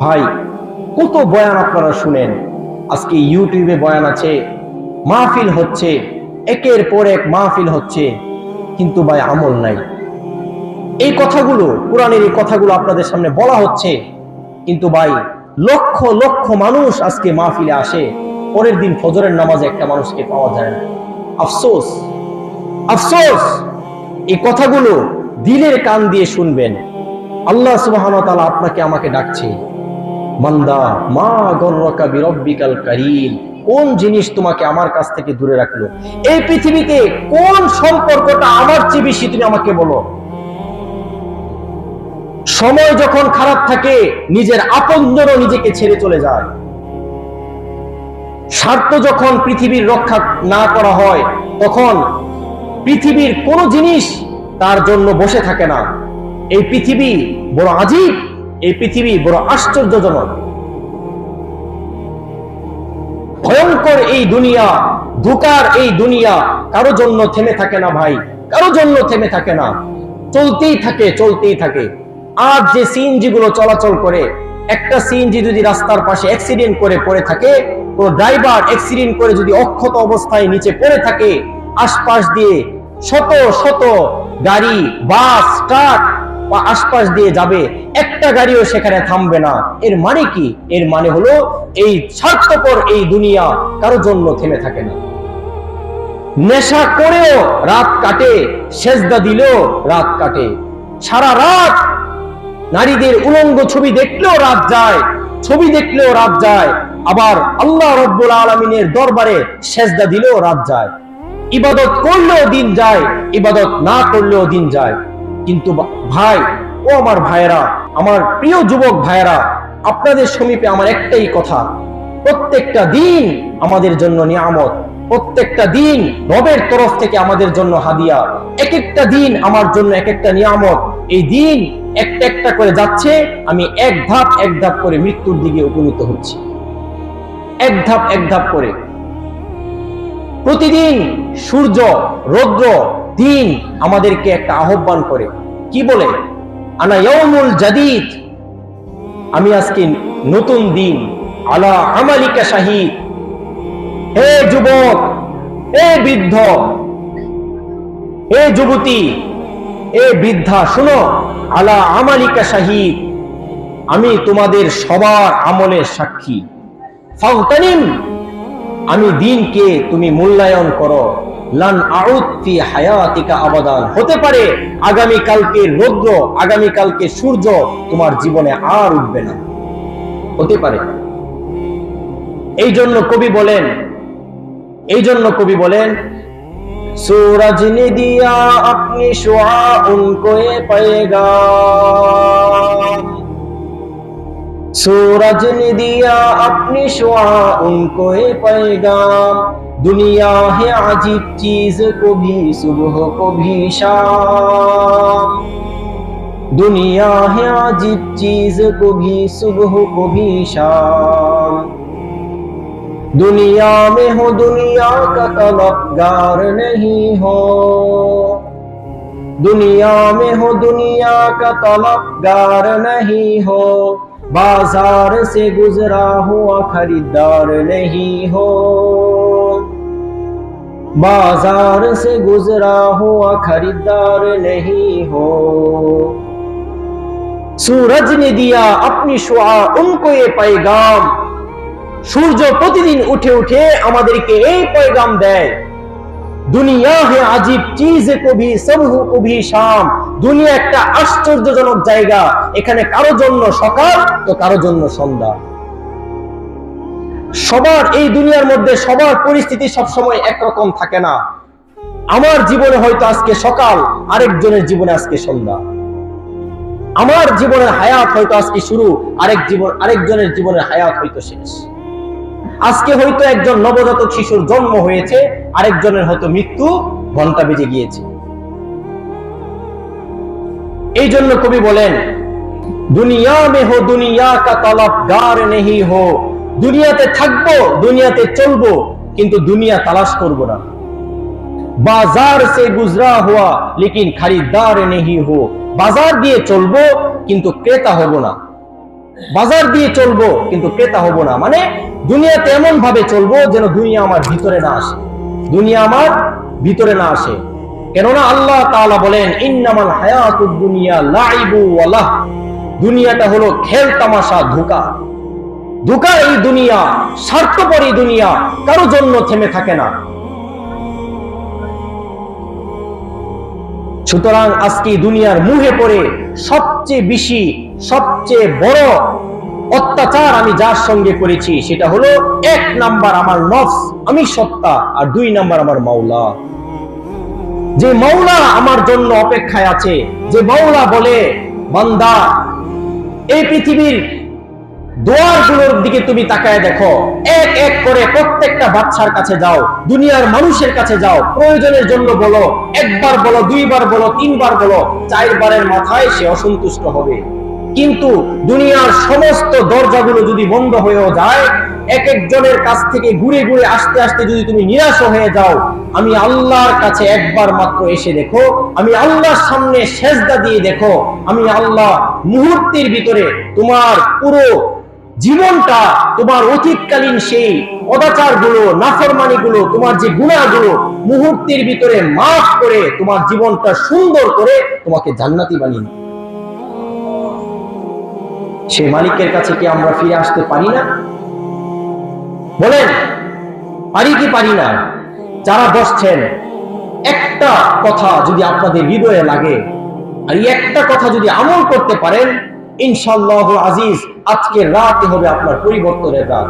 ভাই, কত বয়ান আপনারা শুনেন? আজকে ইউটিউবে বয়ান আছে, মাহফিল হচ্ছে, একের পর এক মাহফিল হচ্ছে, কিন্তু ভাই আমল নাই। এই কথাগুলো, কোরআনের এই কথাগুলো আপনাদের সামনে বলা হচ্ছে, কিন্তু ভাই, লক্ষ লক্ষ মানুষ আজকে মাহফিলে আসে, পরের দিন ফজরের নামাজে একটা মানুষকে পাওয়া যায় না। আফসোস আফসোস! এই কথাগুলো দিলের কান দিয়ে শুনবেন। আল্লাহ সুবহান তাআলা আপনাকে আমাকে ডাকছে। মান্দা মা গর্রকা বিরব্বিকাল কারীম, কোন জিনিস তোমাকে আমার কাছ থেকে দূরে রাখল? এই পৃথিবীতে কোন সম্পর্কটা আমার চেয়ে বেশি তুমি আমাকে বলো? সময় যখন খারাপ থাকে, নিজের আপনজনও নিজেকে ছেড়ে চলে যায়। স্বার্থ যখন পৃথিবীর রক্ষা না করা হয়, তখন পৃথিবীর কোনো জিনিস তার জন্য বসে থাকে না। এই পৃথিবী বড় আজীব। এই পৃথিবী বড় আশ্চর্যজনক। ভয়ঙ্কর এই দুনিয়া, ধোকার এই দুনিয়া, কারও জন্য থেমে থাকে না ভাই, কারও জন্য থেমে থাকে না। চলতেই থাকে চলতেই থাকে। আর যে সিএনজি গুলো চলাচল করে, একটা সিএনজি যদি রাস্তার পাশে অ্যাক্সিডেন্ট করে পড়ে থাকে, কোন ড্রাইভার অ্যাক্সিডেন্ট করে যদি অক্ষত অবস্থায় নিচে পড়ে থাকে, আশপাশ দিয়ে শত শত গাড়ি, বাস, ট্রাক বা আশপাশ দিয়ে যাবে, একটা গাড়িও সেখানে থামবে না। এর মানে কি? এর মানে হলো এই স্বার্থপর এই দুনিয়া কারও জন্য থেমে থাকে না। নেশা করেও রাত কাটে, সেজদা দিলেও রাত কাটে। সারা রাত নারীদের উলঙ্গ ছবি দেখলেও রাত যায়, ছবি দেখলেও রাত যায়। আবার আল্লাহ রব্বুল আলমিনের দরবারে সেজদা দিলেও রাত যায়। ইবাদত করলেও দিন যায়, ইবাদত না করলেও দিন যায়। কিন্তু ভাই, ও আমার ভাইয়েরা, আমার প্রিয় যুবক ভাইয়েরা, আপনাদের সমীপে আমার একটাই কথা। প্রত্যেকটা দিন আমাদের জন্য নিয়ামত, প্রত্যেকটা দিন রবের তরফ থেকে আমাদের জন্য হাদিয়া এক একটা দিন আমার জন্য এক একটা নিয়ামত। এই দিন একটা একটা করে যাচ্ছে, আমি এক ধাপ এক ধাপ করে মৃত্যুর দিকে উপনীত হচ্ছি। এক ধাপ এক ধাপ করে। প্রতিদিন সূর্য, রৌদ্র দিন আমাদেরকে একটা আহ্বান করে। কি বলে? আনা জাদিদ। আমি আজকে নতুন দিন। আলা আমালিকা শাহিদ। হে যুবক, হে বৃদ্ধ, হে যুবতী এ বৃদ্ধা, শুনো। আলা আমালিকা শাহিদ। আমি তোমাদের সবার আমলের সাক্ষী। ফাউতানিম আমি দিনকে তুমি মূল্যায়ন করো। লান আউত ফি হায়াতিকা আবাদান হতে পারে আগামী কালকে রৌদ্র আগামী কালকে সূর্য তোমার জীবনে আর উঠবে না হতে পারে এই জন্য কবি বলেন এই জন্য কবি বলেন सूरज ने दिया अपनी शुआ उनको ये पैगाम सूरज ने दिया अपनी शुआ उनको ये पैगाम दुनिया है अजीब चीज को भी सुबह को भी शाम दुनिया है अजीब चीज को भी सुबह को भी शाम दुनिया में हो दुनिया का तलबगार नहीं हो दुनिया में हो दुनिया का तलबगार नहीं हो बाजार से गुजरा हुआ खरीदार नहीं हो बाजार से गुजरा हुआ खरीदार नहीं हो सूरज ने दिया अपनी शुआ उनको ये पैगाम সূর্য প্রতিদিন উঠে উঠে আমাদেরকে এই পয়গাম দেয় দুনিয়া হে আজীব চিজ কবি সবহু কবি শাম দুনিয়া একটা আশ্চর্যজনক জায়গা এখানে কারো জন্য সকাল তো কারো জন্য সন্ধ্যা সবার এই দুনিয়ার মধ্যে সবার পরিস্থিতি সবসময় একরকম থাকে না। আমার জীবনে হয়তো আজকে সকাল, আরেকজনের জীবনে আজকে সন্ধ্যা। আমার জীবনের হায়াত হয়তো আজকে শুরু, আরেক জীবন আরেকজনের জীবনের হায়াত হয়তো শেষ। আজকে হয়তো একজন নবজাতক শিশুর জন্ম হয়েছে, আরেকজনের হয়তো মৃত্যু ঘণ্টা বেজে গিয়েছে। এই জন্য কবি বলেন, দুনিয়া মে হো, দুনিয়া কা তলবগার নেহি হো। দুনিয়াতে থাকব, দুনিয়াতে চলবো, কিন্তু দুনিয়া তালাশ করব না। বাজার সে গুজরা হুয়া, লেকিন খরিদার নেহি হো। বাজার দিয়ে চলবো, কিন্তু ক্রেতা হব না। বাজার দিয়ে চলবো, কিন্তু ক্রেতা হব না। মানে দুনিয়াতে এমন ভাবে চলবো যেন দুনিয়া আমার ভিতরে না আসে। দুনিয়া আমার ভিতরে না আসে। কেননা আল্লাহ তাআলা বলেন, ইন্নামাল হায়াতুদ দুনিয়া লাইবু ওয়া দুনিয়াটা হলো খেল তামাশা ধোঁকা। ধোঁকা এই দুনিয়া, স্বার্থপর এই দুনিয়া কারও জন্য থেমে থাকে না। সুতরাং আজকে দুনিয়ার মুহে পড়ে সবচেয়ে বেশি, সবচেয়ে বড় অত্যাচার আমি যার সঙ্গে করেছি সেটা হলো এক নাম্বার আমার নফস, আমি সত্তা, আর দুই নাম্বার আমার মাওলা। যে মাওলা আমার জন্য অপেক্ষায় আছে, যে মাওলা বলে, বান্দা, এই পৃথিবীর দোয়ারগুলোর দিকে তুমি তাকায় দেখো। এক এক করে প্রত্যেকটা বাচ্চার কাছে যাও, দুনিয়ার মানুষের কাছে যাও, প্রয়োজনের জন্য বলো, একবার বলো, দুইবার বলো, তিনবার বলো, চারবারের মাথায় সে অসন্তুষ্ট হবে। কিন্তু দুনিয়ার সমস্ত দরজাগুলো যদি বন্ধ হয়েও যায়, এক একজনের কাছ থেকে ঘুরে ঘুরে আসতে আসতে যদি তুমি নিরাশ হয়ে যাও, আমি আল্লাহর কাছে একবার মাত্র এসে দেখো, আমি আল্লাহর সামনে সেজদা দিয়ে দেখো, আমি আল্লাহ মুহূর্তের ভিতরে তোমার পুরো জীবনটা তোমার অতীতকালীন সেই অদাচারগুলো নাফরমানি গুলো তোমার যে গুণাগুলো মুহূর্তের ভিতরে মাফ করে তোমার জীবনটা সুন্দর করে তোমাকে জান্নাতি বানিয়ে দিবে। সে মালিকের কাছে কি আমরা ফিরে আসতে পারি না বলেন, পারি কি পারি না যারা বসছেন, একটা কথা যদি আপনাদের হৃদয়ে লাগে, আর একটা কথা যদি আমল করতে পারেন ইনশাল্লাহ আজিজ আজকে রাতে হবে আপনার পরিবর্তনের রাত।